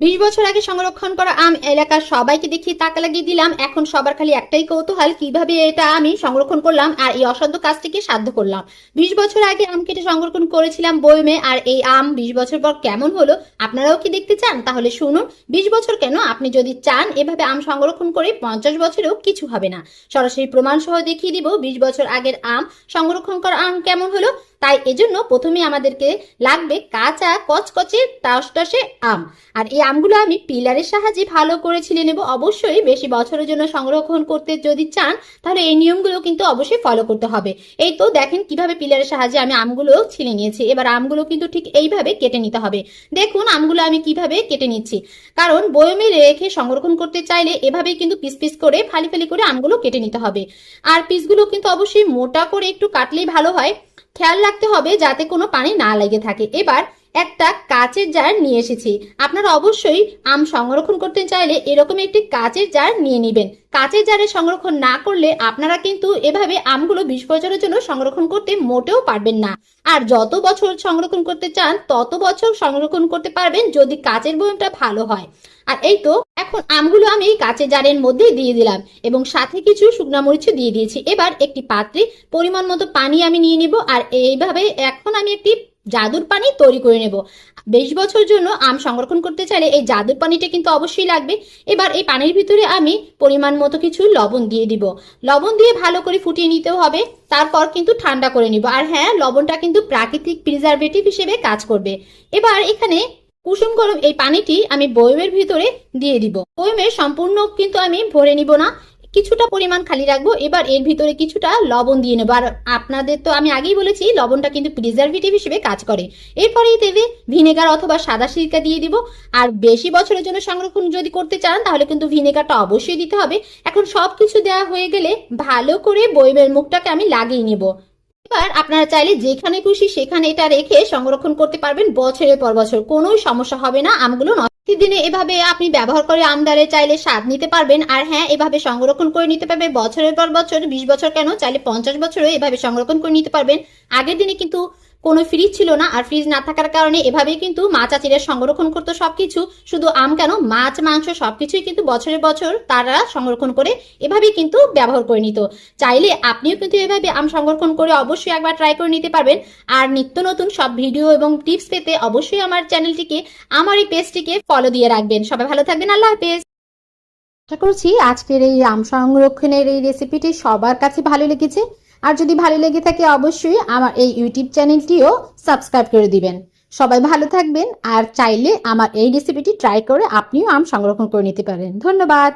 বিশ বছর আগে সংরক্ষণ করা আম এলাকার সবাইকে দেখিয়ে তাকা লাগিয়ে দিলাম। এখন সবার খালি একটাই কৌতূহল, কীভাবে এটা আমি সংরক্ষণ করলাম আর এই অসাধ্য কাজটিকে সাধ্য করলাম। বিশ বছর আগে আম কেটে সংরক্ষণ করেছিলাম বয়মে আর এই আম বিশ বছর পর কেমন হলো আপনারাও কি দেখতে চান? তাহলে শুনুন, বিশ বছর কেন আপনি যদি চান এভাবে আম সংরক্ষণ করে পঞ্চাশ বছরেও কিছু হবে না। সরাসরি প্রমাণ সহ দেখিয়ে দিব বিশ বছর আগের আম সংরক্ষণ করা আম কেমন হলো। তাই এজন্য প্রথমে আমাদেরকে লাগবে কাঁচা কচকচে টসটসে আম। আর এই আমগুলো আমি পিলারের সাহায্যে ভালো করে ছিলে নেব অবশ্যই বেশি বছরের জন্য সংরক্ষণ করতে যদি চান, তাহলে এই নিয়মগুলো কিন্তু অবশ্যই ফলো করতে হবে। এই তো দেখেন কীভাবে পিলারের সাহায্যে আমি আমগুলো ছিলে নিয়েছি। এবার আমগুলো কিন্তু ঠিক এইভাবে কেটে নিতে হবে। দেখুন আমগুলো আমি কীভাবে কেটে নিচ্ছি। কারণ বয়মে রেখে সংরক্ষণ করতে চাইলে এভাবেই কিন্তু পিস পিস করে, ফালি ফালি করে আমগুলো কেটে নিতে হবে। আর পিসগুলো কিন্তু অবশ্যই মোটা করে একটু কাটলেই ভালো হয়। খেয়াল রাখতে হবে যাতে কোনো পানি না লেগে থাকে। এবার একটা কাচের জার নিয়ে এসেছি। আপনারা অবশ্যই আম সংরক্ষণ করতে চাইলে এরকম একটি কাচের জার নিয়ে নেবেন। কাচের জারে সংরক্ষণ না করলে আপনারা কিন্তু এভাবে আমগুলো বিশ বছরের জন্য সংরক্ষণ করতে মোটেও পারবেন না। আর যত বছর সংরক্ষণ করতে চান, তত বছর সংরক্ষণ করতে পারবেন যদি কাচের বয়মটা ভালো হয়। আর এই তো, এখন আমগুলো আমি কাচের জারের মধ্যে দিয়ে দিলাম এবং সাথে কিছু শুকনা মরিচও দিয়ে দিয়েছি। এবার একটি পাত্রে পরিমাণ মতো পানি আমি নিয়ে নিব। আর এইভাবে এখন আমি একটি জাদুর পানি তৈরি করে নেব। বেশ বছর জন্য আম সংরক্ষণ করতে চাইলে এই জাদুর পানিটা কিন্তু অবশ্যই লাগবে। এবার এই পানির ভিতরে আমি পরিমাণ মতো কিছু লবণ দিয়ে দিব। লবণ দিয়ে ভালো করে ফুটিয়ে নিতে হবে, তারপর কিন্তু ঠান্ডা করে নিব। আর হ্যাঁ লবণটা কিন্তু প্রাকৃতিক প্রিজারভেটিভ হিসেবে কাজ করবে। এবার এখানে কুসুম গরম এই পানিটি আমি বয়মের ভিতরে দিয়ে দিব। বয়মের সম্পূর্ণ কিন্তু আমি ভরে নিব না। কিছুটা পরিমাণ খালি রাখব। এবার এর ভিতরে কিছুটা লবণ দিয়ে নেব। আর আপনাদের তো আমি আগেই বলেছি, লবণটা কিন্তু প্রিজারভেটিভ হিসেবে কাজ করে। এরপরেই দেবে ভিনেগার অথবা সাদা সিরকা দিয়ে দিব। আর বেশি বছরের জন্য সংরক্ষণ যদি করতে চান, তাহলে কিন্তু ভিনেগারটা অবশ্যই দিতে হবে। এখন সব কিছু দেওয়া হয়ে গেলে ভালো করে বইমের মুখটাকে আমি লাগিয়ে নেব। এবার আপনারা চাইলে যেখানে খুশি সেখানে এটা রেখে সংরক্ষণ করতে পারবেন বছরের পর বছর। কোনো সমস্যা হবে না, আমগুলো নষ্ট দিনে এভাবে আপনি ব্যবহার করে আমদারে চাইলে স্বাদ নিতে পারবেন। আর হ্যাঁ এভাবে সংরক্ষণ করে নিতে পারবে। বছরের পর বছর, বিশ বছর কেন? চাইলে পঞ্চাশ বছরও এভাবে সংরক্ষণ করে নিতে পারবেন। আগের দিনে কিন্তু কোনো ফ্রিজ ছিল না। আর ফ্রিজ না থাকার কারণে এভাবেই কিন্তু মা চাচিরা সংরক্ষণ করতো সবকিছু। শুধু আম কেন, মাছ, মাংস সবকিছুই কিন্তু বছরের বছর তারা সংরক্ষণ করে এভাবেই কিন্তু ব্যবহার করে নিত। চাইলে আপনিও কিন্তু এভাবে আম সংরক্ষণ করে অবশ্যই একবার ট্রাই করে নিতে পারবেন। আর নিত্য নতুন সব ভিডিও এবং টিপস পেতে অবশ্যই আমার চ্যানেলটিকে, আমার এই পেজটিকে ফলো দিয়ে রাখবেন। সবাই ভালো থাকবেন, আল্লাহ হাফেজ। আশা করছি আজকের এই আম সংরক্ষণের এই রেসিপিটি সবার কাছে ভালো লেগেছে। আর যদি ভালো লেগে থাকে অবশ্যই আমার এই ইউটিউব চ্যানেলটিও সাবস্ক্রাইব করে দিবেন। সবাই ভালো থাকবেন আর চাইলে আমার এই রেসিপিটি ট্রাই করে আপনিও আম সংরক্ষণ করে নিতে পারেন। ধন্যবাদ।